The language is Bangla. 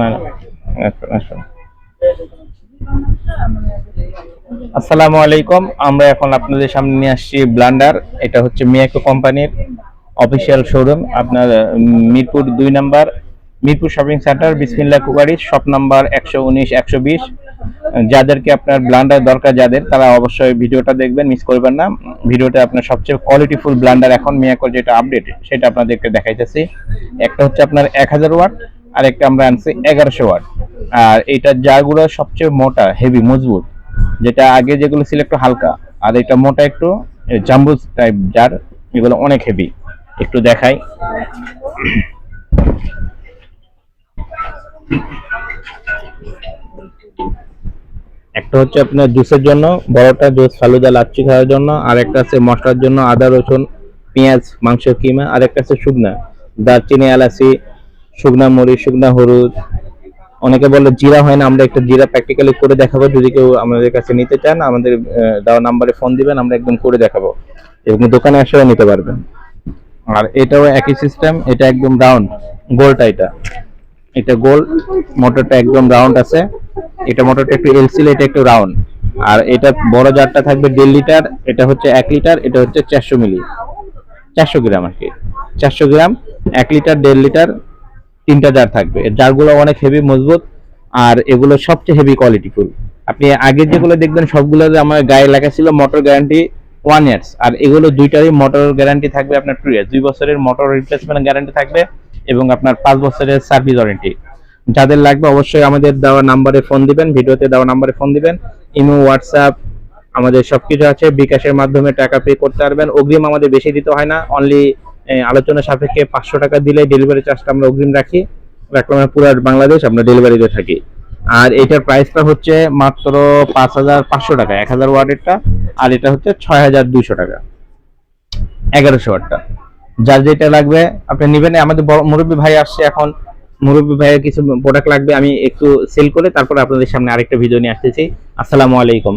না। আসসালামু আলাইকুম, আমরা এখন আপনাদের সামনে নিয়ে আসছি ব্লান্ডার, এটা হচ্ছে মিয়াকো কোম্পানির অফিসিয়াল শোরুম, আপনার মিরপুর দুই number, Mirpur shopping centre Bismillah cookery, shop number একশো উনিশ, একশো বিশ। যাদেরকে আপনার ব্লান্ডার দরকার, যাদের, তারা অবশ্যই ভিডিওটা দেখবেন, মিস করবেন না। ভিডিওটা আপনার সবচেয়ে কোয়ালিটিফুল ব্লান্ডার, এখন মিয়াকোর যেটা আপডেট সেটা আপনাদেরকে দেখাইতেছি। একটা হচ্ছে আপনার এক হাজার ওয়াট আর একটা আমরা আনছি, এগারোশো ওয়াট। আর এইটার জারগুলো সবচেয়ে মোটা হেভি মজবুত। যেটা আগে যেগুলো ছিল একটু হালকা, আর এটা মোটা একটু জাম্বুজ টাইপ জার, এগুলো অনেক হেভি একটু দেখাই। একটা হচ্ছে আপনার জুসের জন্য, বড়টা জুস, ফালুদা লাচ্ছি খাওয়ার জন্য আর একটা আছে মশলার জন্য আদা, রসুন, পেঁয়াজ মাংস কিমা আর একটা আছে শুকনা, দারচিনি, এলাচি শুকনা মরিচ, শুকনা হলুদ। অনেকে বলে জিরা হয় না, আমরা একটা জিরা প্র্যাকটিক্যালি করে দেখাবো। যদি কেউ আমাদের কাছে নিতে চান, আমাদের দেওয়া নাম্বারে ফোন দিবেন, আমরা একদম করে দেখাবো। এবং দোকানে এসেও নিতে পারবেন। আর এটাও একই সিস্টেম এটা একদম রাউন্ড গোলটা এটা। এটা গোল মোটরটা একদম রাউন্ড আছে। এটা মোটরটা একটু এলসিল এটা একটু রাউন্ড আর এটা বড় জারটা থাকবে দেড় লিটার, এটা হচ্ছে এক লিটার, এটা হচ্ছে চারশো মিলি। চারশো গ্রাম আর কি। চারশো গ্রাম, এক লিটার, দেড় লিটার তিনটা জার থাকবে। জারগুলো অনেক হেভি মজবুত, আর এগুলো সবচেয়ে হেভি কোয়ালিটি ফুল। আপনি আগে যেগুলো দেখবেন, সবগুলো আমার গায়ে লেখা ছিল মোটর গ্যারান্টি ওয়ান ইয়ার্স আর এগুলো দুইটারই মোটর গ্যারান্টি থাকবে আপনার টু ইয়ার্স দুই বছরের মোটর রিপ্লেসমেন্ট গ্যারান্টি থাকবে এবং আপনার পাঁচ বছরের সার্ভিস ওয়ারেন্টি যাদের লাগবে অবশ্যই আমাদের দেওয়া নাম্বারে ফোন দিবেন, ভিডিওতে দেওয়া নাম্বারে ফোন দিবেন। ইমো হোয়াটসঅ্যাপ আমাদের সবকিছু আছে। বিকাশের মাধ্যমে টাকা পে করতে পারবেন। অগ্রিম আমাদের বেশি দিতে হয় না। অনলি আলোচনা সাপেক্ষে পাঁচশো টাকা দিলে ডেলিভারি চার্জটা আমরা অগ্রিম রাখি। রাখলাম পুরো বাংলাদেশ আমরা ডেলিভারিতে থাকি। আর এটার প্রাইসটা হচ্ছে মাত্র পাঁচ হাজার পাঁচশো টাকা, এক হাজার ওয়ার্ডেরটা আর এটা হচ্ছে ছয় হাজার দুইশো টাকা, এগারোশো ওয়াটটা। যার যেটা লাগবে, আপনি নেবেন আমাদের মুরব্বী ভাই আসছে এখন। মুরব্বী ভাইয়ের কিছু প্রোডাক্ট লাগবে, আমি একটু সেল করে তারপরে আপনাদের সামনে আরেকটা ভিডিও নিয়ে আসতেছি। আসসালামু আলাইকুম।